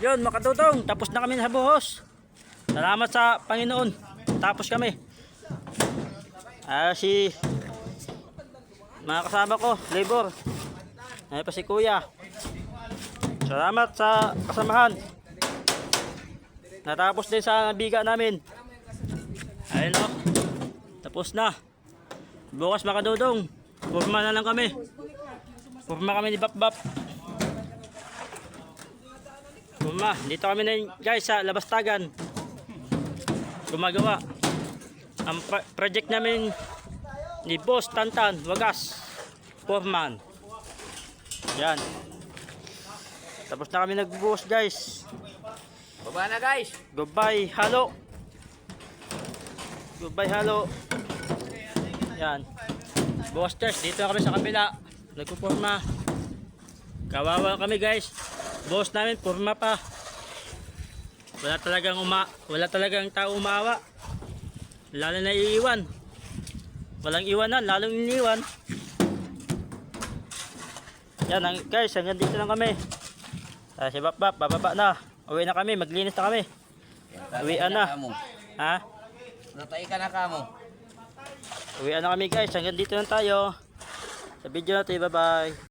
Yun, makatutong. Tapos na kami sa buhos. Salamat sa Panginoon. Tapos kami. Ah, si mga kasama ko, labor. Ay pa si Kuya. Salamat sa kasamahan. Natapos din sa biga namin. Ayun o. Tapos na. Bukas makadudong. Purma na lang kami. Purma kami ni Bap Bap. Purma. Dito kami na guys sa Labastagan. Gumagawa. Ang pro- project namin ni Boss Tantan Wagas. Foreman. Yan. Tapos na kami nagbuhos guys. Baba na guys. Goodbye, halo. Goodbye, halo. Yan. Bosters, dito na kami sa kabila. Nagpuporma. Kawawa kami guys. Boss namin, porma pa. Wala talagang uma, wala talagang tao umawa. Lalo na iiwan. Walang iwanan, lalong iniwan. Yan ang, guys, hanggang dito lang kami. Ah, si Bap Bap, bababa na. Uwi na kami, maglinis na kami. Uwian na. Ha? Natay ka na kamo. Uwian na kami guys. Hanggang dito lang tayo. Sa video na to, bye bye.